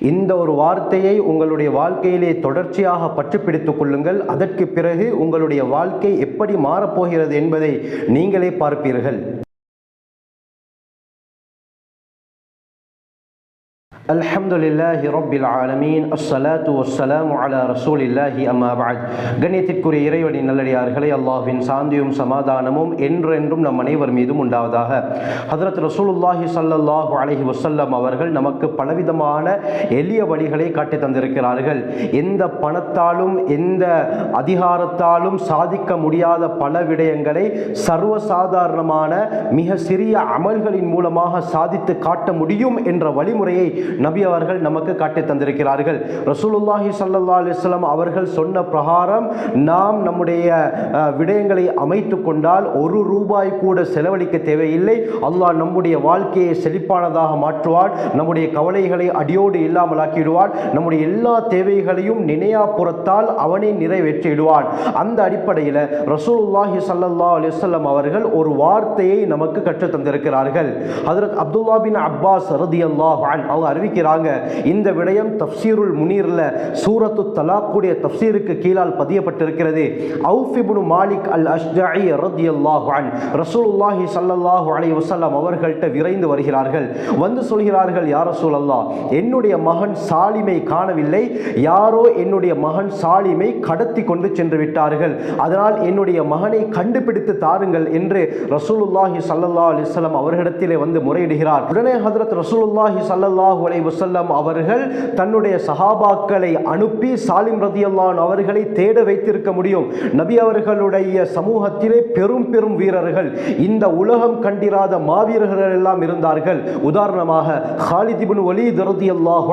இந்த ஒரு வார்த்தையை உங்களுடைய வாழ்க்கையிலே தொடர்ச்சியாக பற்றி பிடித்துக் கொள்ளுங்கள். அதற்கு பிறகு உங்களுடைய வாழ்க்கை எப்படி மாறப்போகிறது என்பதை நீங்களே பார்ப்பீர்கள். الحمد لله رب العالمين الصلاة والسلام على رسول الله أما بعد கண்ணியத்திற்குரிய இறைவனின் நல்லடியார்களே அல்லாஹ்வின் சாந்தியும் சமாதானமும் என்றென்றும் நம் அனைவர் மீதும் உண்டாவதாக ஹதரத் ரசூலுல்லாஹி ஸல்லல்லாஹு அலைஹி வஸல்லம் அவர்கள் நமக்கு பலவிதமான எளிய வழிகளை காட்டி தந்திருக்கிறார்கள் எந்த பணத்தாலும் எந்த அதிகாரத்தாலும் சாதிக்க முடியாத பல விடயங்களை சர்வசாதாரணமான மிக சிறிய அமல்களின் மூலமாக சாதித்து காட்ட முடியும் என்ற வழிமுறையை நபி அவர்கள் நமக்கு காட்டி தந்திருக்கிறார்கள். ரசூலுல்லாஹி சல்லா அலிஸ்லாம் அவர்கள் சொன்ன பிரகாரம் நாம் நம்முடைய விடயங்களை அமைத்து கொண்டால் ஒரு ரூபாய் கூட செலவழிக்க தேவையில்லை. அல்லாஹ் நம்முடைய வாழ்க்கையை செழிப்பானதாக மாற்றுவான். நம்முடைய கவலைகளை அடியோடு இல்லாமலாக்கிடுவான். நம்முடைய எல்லா தேவைகளையும் நினையாப்புறத்தால் அவனை நிறைவேற்றிடுவான். அந்த அடிப்படையில் ரசூலுல்லாஹி சல்லா அலிஸ்லாம் அவர்கள் ஒரு வார்த்தையை நமக்கு கற்றுத் தந்திருக்கிறார்கள். அப்துல்லா பின் அப்பாஸ் அல்லாஹ் அன் அவங்க அறிவிக்கிறாங்க இந்த விடயம் தப்சீருல் முனீரில் சூரத்து தலாக்குடைய தப்சீருக்கு கீழால் பதியப்பட்டிருக்கிறது. அவுஃபிபுனு மாலிக் அல் அஷ்ஜாயி ரதியல்லாஹு அல்லாஹான் ரசூலுல்லாஹி ஸல்லல்லாஹு அலைஹி வசல்லாம் அவர்கள்ட்ட விரைந்து வருகிறார்கள். வந்து சொல்கிறார்கள் யார் ரசூல் ரசூலல்லாஹ் என்னுடைய மகன் சாலிமை காணவில்லை. யாரோ என்னுடைய மகன் சாலிமை கடத்தி கொண்டு சென்று விட்டார்கள். அதனால் என்னுடைய மகனை கண்டுபிடித்து தாருங்கள் என்று ரசூலுல்லாஹி ஸல்லல்லாஹு அலிஸ்லாம் அவர்களிடத்திலே வந்து முறையிடுகிறார். உடனே ஹதரத் ரசூலுல்லாஹி ஸல்லல்லாஹு அலைஹி வசல்லம் அவர்கள் தன்னுடைய சஹாபாக்களை அனுப்பி சாலிம் ரதியல்லான் அவர்களை தேட வைத்திருக்க முடியும். நபி அவர்களுடைய சமூகத்திலே பெரும் பெரும் வீரர்கள் இந்த உலகம் கண்டிராத மாவீரர்கள் எல்லாம் இருந்தார்கள். உதாரணமாக ஹாலிதிபின் ஒலி வலீத் ரதியல்லாஹு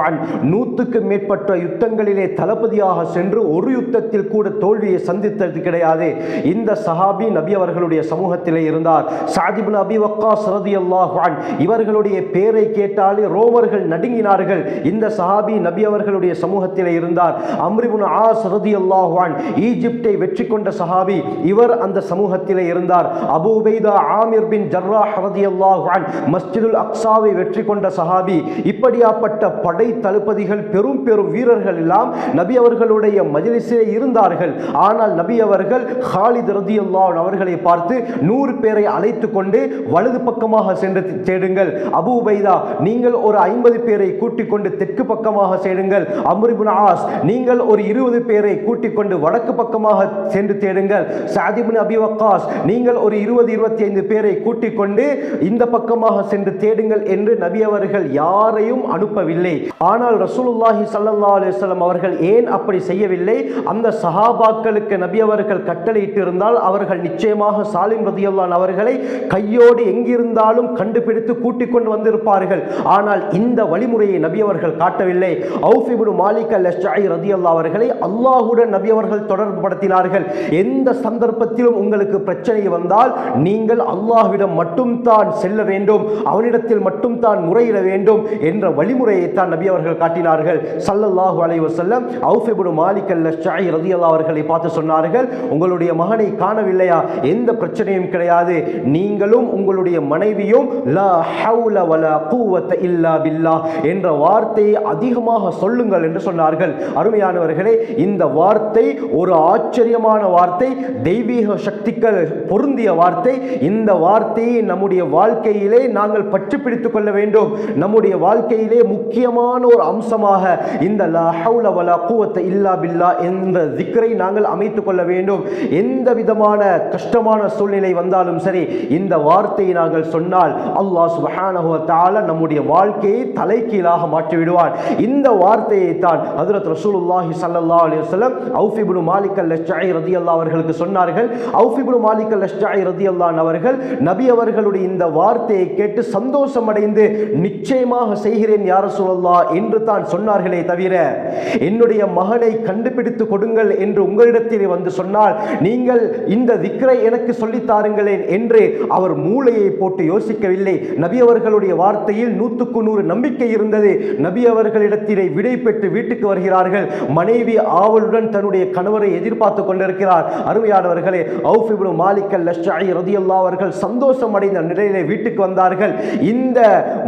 நூற்றுக்கு மேற்பட்ட யுத்தங்களிலே தளபதியாக சென்று ஒரு யுத்தத்தில் கூட தோல்வியை சந்தித்தது கிடையாது. இந்த சஹாபி நபி அவர்களுடைய சமூகத்திலே இருந்தார். சாதிபின் அபி வக்கா ரதியல்லாஹு அன் இவர்களுடைய பேரை கேட்டாலே ரோமர்கள் நடி நடுங்கினார்கள். இந்த சஹாபி நபி அவர்களுடைய சமூகத்தில் இருந்தார். அம்ரிபுன் ஆஸ் ரதியல்லாஹு அன் ஈஜிப்டை வெற்றி கொண்ட சஹாபி இவர் அந்த சமூகத்தில் இருந்தார். Abu Ubaidah Amir bin Jarrah ரதியல்லாஹு அன் மஸ்ஜிதுல் அக்ஸாவை வெற்றி கொண்ட சஹாபி. இப்படியாப்பட்ட படை தளபதிகள் பெரும் பெரும் வீரர்கள் எல்லாம் நபி அவர்களுடைய மஜ்லிஸிலே இருந்தார்கள். ஆனால் நபி அவர்கள் ஹாலித் ரதி அல்லாஹன் அவர்களை பார்த்து நூறு பேரை அழைத்து கொண்டு வலது பக்கமாக சென்று தேடுங்கள். அபூ உபைதா நீங்கள் ஒரு ஐம்பது பேர் பேரை கூட்டிக் கொண்டு தெற்கு பக்கமாக சேடுங்கள் அம்ரிபுன் ஆஸ் நீங்கள் ஒரு இருபது பேரை கூட்டிக் கொண்டு வடக்கு பக்கமாக சென்று தேடுங்கள். சாதிபின் அபி வக்காஸ் நீங்கள் ஒரு இருபது இருபத்தி ஐந்து பேரை கூட்டிக் கொண்டு இந்த பக்கமாக சென்று தேடுங்கள் என்று நபி அவர்கள் யாரையும் அனுப்பவில்லை. ஆனால் ரசூலுல்லாஹி சல்லா அலுவலம் அவர்கள் ஏன் அப்படி செய்யவில்லை? அந்த சஹாபாக்களுக்கு நபி அவர்கள் கட்டளையிட்டு இருந்தால் அவர்கள் நிச்சயமாக சாலிம் ரதியல்லான் அவர்களை கையோடு எங்கிருந்தாலும் கண்டுபிடித்து கூட்டிக் கொண்டு வந்திருப்பார்கள். ஆனால் இந்த வழி வழிமுறையை நபி அவர்கள் காட்டவில்லை. அவுஃப் இப்னு மாலிக் அல் ரதி ரதியல்லாஹு அவர்களை அல்லாஹுடன் நபி அவர்கள் தொடர்பு படுத்தினார்கள் எந்த சந்தர்ப்பத்திலும் உங்களுக்கு பிரச்சனை வந்தால் நீங்கள் அல்லாஹ்விடம் மட்டும் தான் செல்ல வேண்டும். அவனிடத்தில் மட்டும் தான் முறையிட வேண்டும் என்ற வழிமுறையை தான் நபி அவர்கள் காட்டினார்கள். சல்லல்லாஹு அலைஹி வஸல்லம் அவுஃப் இப்னு மாலிக் அல் ரதி அல்லா அவர்களை பார்த்து சொன்னார்கள் உங்களுடைய மகனை காணவில்லையா? எந்த பிரச்சனையும் கிடையாது. நீங்களும் உங்களுடைய மனைவியும் லா ஹவுல வல குவத்த இல்லா பில்லா என்ற வார்த்தையை அதிகமாக சொல்லுங்கள் என்று சொன்னார்கள். அருமையானவர்களே இந்த வார்த்தை ஒரு ஆச்சரியமான வார்த்தை தெய்வீக சக்திகள் பொருந்திய வார்த்தை. இந்த வார்த்தையை நம்முடைய வாழ்க்கையிலே நாங்கள் பற்றி பிடித்துக் கொள்ள வேண்டும். நம்முடைய வாழ்க்கையிலே முக்கியமான ஒரு அம்சமாக இந்த இல்லா பில்லா என்ற திக்கரை நாங்கள் அமைத்துக் கொள்ள வேண்டும். எந்த விதமான கஷ்டமான சூழ்நிலை வந்தாலும் சரி இந்த வார்த்தையை நாங்கள் சொன்னால் அல்லாஹ் சுப்ஹானஹு நம்முடைய வாழ்க்கையை தலை மாற்றி மாற்றிவிடுவான். இந்த வார்த்தையை தான் ஹதரத் ரசூலுல்லாஹி ஸல்லல்லாஹு அலி வஸல்லம் அவுஃபிபுனு மாலிக் அல் லஷ்டாய் ரதி அல்லா அவர்களுக்கு சொன்னார்கள். அவுஃபிபுனு மாலிக் அல் லஷ்டாய் ரதி அல்லான் அவர்கள் நபி அவர்களுடைய இந்த வார்த்தையை கேட்டு சந்தோஷம் அடைந்து நிச்சயமாக செய்கிறேன் யார் சொல்லல்லா என்று தான் சொன்னார்களே தவிர என்னுடைய மகனை கண்டுபிடித்து கொடுங்கள் என்று உங்களிடத்திலே வந்து சொன்னால் நீங்கள் இந்த திக்ரை எனக்கு சொல்லித் தாருங்களேன் என்று அவர் மூளையை போட்டு யோசிக்கவில்லை. நபி அவர்களுடைய வார்த்தையில் நூற்றுக்கு நூறு நம்பிக்கை இருந்தது. நபி அவர்களிடத்திலே விடை பெற்று வீட்டுக்கு வருகிறார்கள். மனைவி ஆவலுடன் தன்னுடைய கணவரை எதிர்பார்த்து கொண்டிருக்கிறார். அருமையானவர்களே அவுஃப் மாலிக்கல் மாலிக் அல் லஷ்ஷாயி ரதியல்லாஹு அவர்கள் சந்தோஷம் அடைந்த நிலையிலே வீட்டுக்கு வந்தார்கள். இந்த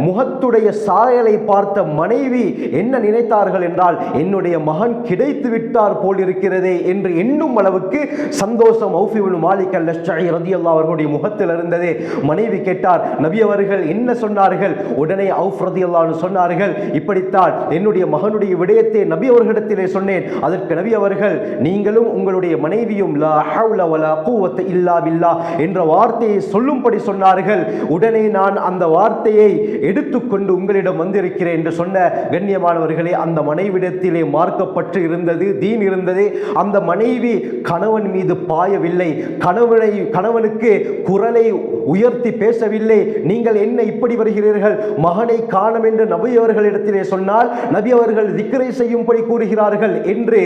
முகத்துடைய சாயலை பார்த்த மனைவி என்ன நினைத்தார்கள் என்றால் என்னுடைய மகன் கிடைத்து விட்டார் போல் இருக்கிறதே என்று எண்ணும் அளவுக்கு சந்தோஷம் அவுஃப் மாலிக்கல் மாலிக் அல் லஷ்ஷாயி ரதியல்லாஹு அவர்களுடைய முகத்தில் இருந்தது. மனைவி கேட்டார் நபி அவர்கள் என்ன சொன்னார்கள்? உடனே அவுஃப் ரதியல்லான்னு சொன்னார் சொன்னார்கள். இப்படித்தான் என்னுடைய மகனுடைய விடயத்தை நபி அவர்களிடத்திலே சொன்னேன். அதற்கு நபி அவர்கள் நீங்களும் உங்களுடைய மனைவியும் இல்லா பில்லா என்ற வார்த்தையை சொல்லும்படி சொன்னார்கள். உடனே நான் அந்த வார்த்தையை எடுத்துக்கொண்டு உங்களிடம் வந்திருக்கிறேன் என்று சொன்ன கண்ணியமானவர்களே அந்த மனைவிடத்திலே மார்க்கப்பட்டு இருந்தது தீன் இருந்தது. அந்த மனைவி கணவன் மீது பாயவில்லை. கணவனை கணவனுக்கு குரலை உயர்த்தி பேசவில்லை. நீங்கள் என்ன இப்படி வருகிறீர்கள்? மகனை காணம் என்று நபி நபி அவர்களிடத்திலே சொன்னால் நபி அவர்கள் திக்கரை செய்யும்படி கூறுகிறார்கள் என்று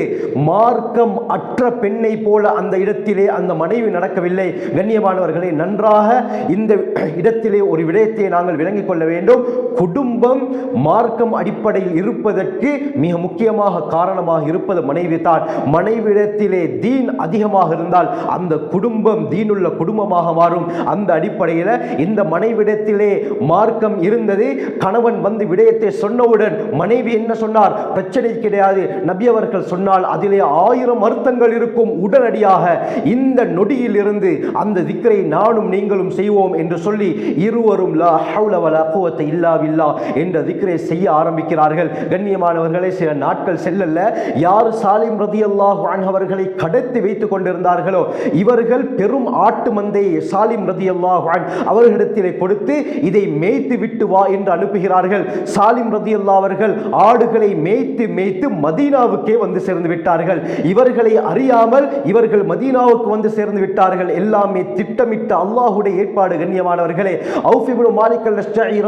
மார்க்கம் அற்ற பெண்ணை போல அந்த இடத்திலே அந்த மனைவி நடக்கவில்லை. கண்ணியமானவர்களை நன்றாக இந்த இடத்திலே ஒரு விடயத்தை நாங்கள் விளங்கிக் கொள்ள வேண்டும். குடும்பம் மார்க்கம் அடிப்படையில் இருப்பதற்கு மிக முக்கியமாக காரணமாக இருப்பது மனைவி தான். மனைவிடத்திலே தீன் அதிகமாக இருந்தால் அந்த குடும்பம் தீனுள்ள குடும்பமாக மாறும். அந்த அடிப்படையில் இந்த மனைவிடத்திலே மார்க்கம் இருந்தது. கணவன் வந்து விடயத்தை சொன்னவுடன் மனைவி என்ன சொன்னார் பிரச்சனை கிடையாது. நபி அவர்கள் சொன்னால் அதிலே ஆயிரம் அர்த்தங்கள் இருக்கும் உடனடியாக இந்த நொடியில் இருந்து அந்த திக்கரை நானும் நீங்களும் செய்வோம் என்று சொல்லி இருவரும் லா என்ற திக்கரை செய்ய ஆரம்பிக்கிறார்கள். கண்ணியமானவர்களே சில நாட்கள் செல்லல்ல. யார் சாலிம் ரதி அல்லாஹ் அவர்களை கடத்தி வைத்துக் கொண்டிருந்தார்களோ இவர்கள் பெரும் ஆட்டு மந்தையை சாலிம் ரதி அல்லாஹ் அவர்களிடத்திலே கொடுத்து இதை மேய்த்து விட்டு வா என்று அனுப்புகிறார்கள். சாலிம் ரதியல்லா அவர்கள் ஆடுகளை மேய்த்து மேய்த்து மதீனாவுக்கே வந்து சேர்ந்து விட்டார்கள். இவர்களை அறியாமல் இவர்கள் மதீனாவுக்கு வந்து சேர்ந்து விட்டார்கள். எல்லாமே திட்டமிட்ட அல்லாஹுடைய ஏற்பாடு கண்ணியமானவர்களே. அவுஃப் மாலிக் அல்-லஷ்ஜஇ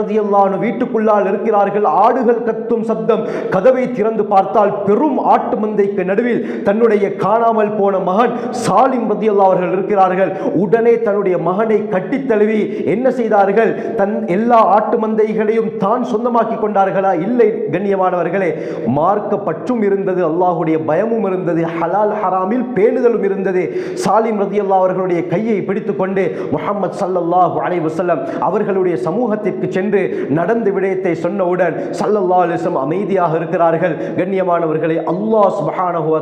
வீட்டுக்குள்ளால் இருக்கிறார்கள். ஆடுகள் கத்தும் சப்தம் கதவை திறந்து பார்த்தால் பெரும் ஆட்டு மந்தைக்கு நடுவில் தன்னுடைய காணாமல் போன மகன் சாலிம் ரதியல்லாஹு அவர்கள் இருக்கிறார்கள். உடனே தன்னுடைய மகனை கட்டித் தழுவி என்ன செய்தார்கள்? தன் எல்லா ஆட்டு மந்தைகளையும் தான் சொந்தமாக்கி கொண்டார்களா? இல்லை கண்ணியமானவர்களே மார்க்க பற்றும் இருந்தது அல்லாஹுடைய பயமும் இருந்தது ஹலால் ஹராமில் பேணுதலும் இருந்தது. சாலிம் ரதியல்லா அவர்களுடைய கையை பிடித்துக்கொண்டு முகமது சல்லல்லாஹு அலை வசல்லம் அவர்களுடைய சமூகத்திற்கு சென்று நடந்த விடயத்தை சொன்னவுடன் சல்லல்லா அலிசம் அமைதியாக இருக்கிறார்கள். கண்ணியமானவர்களை அல்லாஹ் சுப்ஹானஹு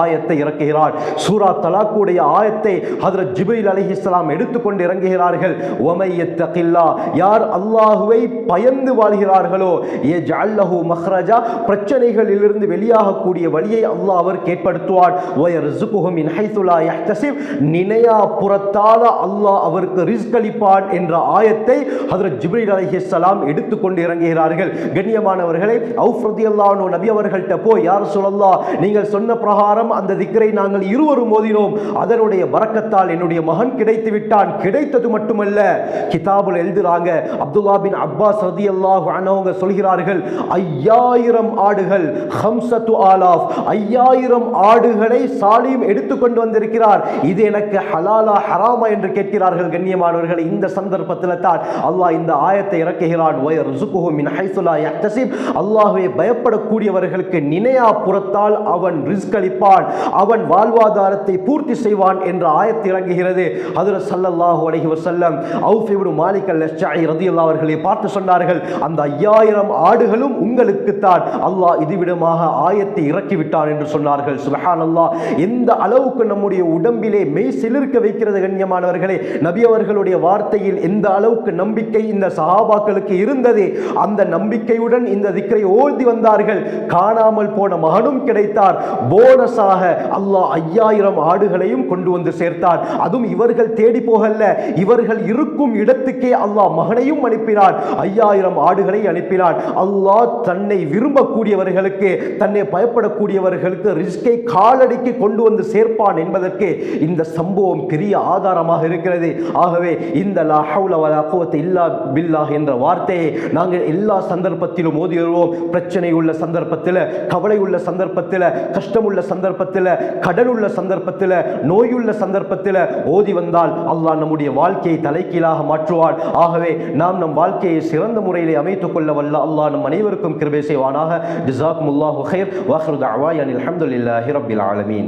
ஆயத்தை இறக்குகிறார். சூரா தலாக்குடைய ஆயத்தை ஹதரத் ஹஜ்ரத் அலி இஸ்லாம் எடுத்துக்கொண்டு இறங்குகிறார்கள். ஒமை யத்தகில்லா யார் அல்லாஹுவை பயந்து வாழ்கிறார்களோ யஜ்அல் லஹு மக்ரஜா பிரச்சனைகளிலிருந்து வெளியாகக்கூடிய வழியை அல்லாஹ் அவர் ஏற்படுத்துவார் ஒயர் மின் ஹைத்து லா யஹ்தசிப். நினையா புறத்தால அல்லாஹ் அவருக்கு ரிஸ்க் அளிப்பான் என்ற ஆயத்தை ஹதரத் ஜிப்ரீல் அலைஹிஸ்ஸலாம் எடுத்துக்கொண்டு இறங்குகிறார்கள். கண்ணியமானவர்களை அவுஃப்ரதி அல்லானோ நபி அவர்கள்ட்ட போய் யார் சொல்லல்லா நீங்கள் சொன்ன பிரகாரம் அந்த திக்கரை நாங்கள் இருவரும் மோதினோம் அதனுடைய வரக்கத்தால் என்னுடைய மகன் கிடைத்து விட்டான். கிடைத்தது மட்டுமல்ல கிதாபுல் எழுதுறாங்க அப்துல்லா பின் அப்பாஸ் ரதி அல்லாஹ் அவங்க சொல்கிறார்கள் ஐயாயிரம் ஆடுகள் ஹம்சத்து ஆலாஃப் ஐயாயிரம் ஆடுகளை சாலிம் எடுத்துக்கொண்டு வந்திருக்கிறார். இது எனக்கு ஹலாலா ஹராமா என்று கேட்கிறார்கள் கண்ணியமானவர்கள். இந்த சந்தர்ப்பத்தில் தான் அல்லாஹ் இந்த ஆயத்தை இறக்குகிறான். வயர் ருசுகுஹு ஹைசுலா யஹ்தசிப் அல்லாஹ்வை பயப்படக்கூடியவர்களுக்கு நினையா புறத்தால் அவன் ரிஸ்க் அளிப்பான். அவன் வாழ்வாதாரத்தை பூர்த்தி செய்வான் என்ற ஆயத்தை இறங்குகிறது. ஹஜ்ரத் ஸல்லல்லாஹு அலஹி வசல்லம் அவுஃப் மாலிக் அல் ரதி அல்லா அவர்களை பார்த்து சொன்னார்கள் அந்த ஐயாயிரம் ஆயிரம் ஆடுகளும் உங்களுக்குத்தான். அல்லாஹ் இதுவிடமாக ஆயத்தை இறக்கிவிட்டான் என்று சொன்னார்கள். சுபஹான் அல்லாஹ் எந்த அளவுக்கு நம்முடைய உடம்பிலே மெய் சிலிர்க்க வைக்கிறது கண்ணியமானவர்களே நபி அவர்களுடைய வார்த்தையில் எந்த அளவுக்கு நம்பிக்கை இந்த சஹாபாக்களுக்கு இருந்தது? அந்த நம்பிக்கையுடன் இந்த திக்கரை ஓதி வந்தார்கள். காணாமல் போன மகனும் கிடைத்தார். போனஸாக அல்லாஹ் ஐயாயிரம் ஆடுகளையும் கொண்டு வந்து சேர்த்தார். அதுவும் இவர்கள் தேடி போகல இவர்கள் இருக்கும் இடத்துக்கே அல்லாஹ் மகனையும் அனுப்பினார் ஐயாயிரம் ஆடுகளை அனுப்பினார் அனுப்பினான் அல்லாஹ் தன்னை விரும்பக்கூடியவர்களுக்கு தன்னை பயப்படக்கூடியவர்களுக்கு ரிஸ்கை காலடிக்கு கொண்டு வந்து சேர்ப்பான் என்பதற்கு இந்த சம்பவம் பெரிய ஆதாரமாக இருக்கிறது. ஆகவே இந்த இல்லா பில்லாஹ் என்ற வார்த்தையை நாங்கள் எல்லா சந்தர்ப்பத்திலும் ஓதி வருவோம் பிரச்சனை உள்ள சந்தர்ப்பத்தில் கவலை உள்ள சந்தர்ப்பத்தில் கஷ்டம் உள்ள சந்தர்ப்பத்தில் கடல் உள்ள சந்தர்ப்பத்தில் நோயுள்ள சந்தர்ப்பத்தில் ஓதி வந்தால் அல்லாஹ் நம்முடைய வாழ்க்கையை தலைக்கீழாக மாற்றுவான். ஆகவே நாம் நம் வாழ்க்கையை சிறந்த முறையிலே அமைத்துக் கொள்ள வல்ல வல்ல அல்லாஹ் நம் அனைவருக்கும் கிருபை செய்வானாக ஜிசாக்கும் அல்லாஹு ஹைர் வாஹ்ரு தஅவாயன் அல்ஹம்துலில்லாஹி ரப்பில் ஆலமீன்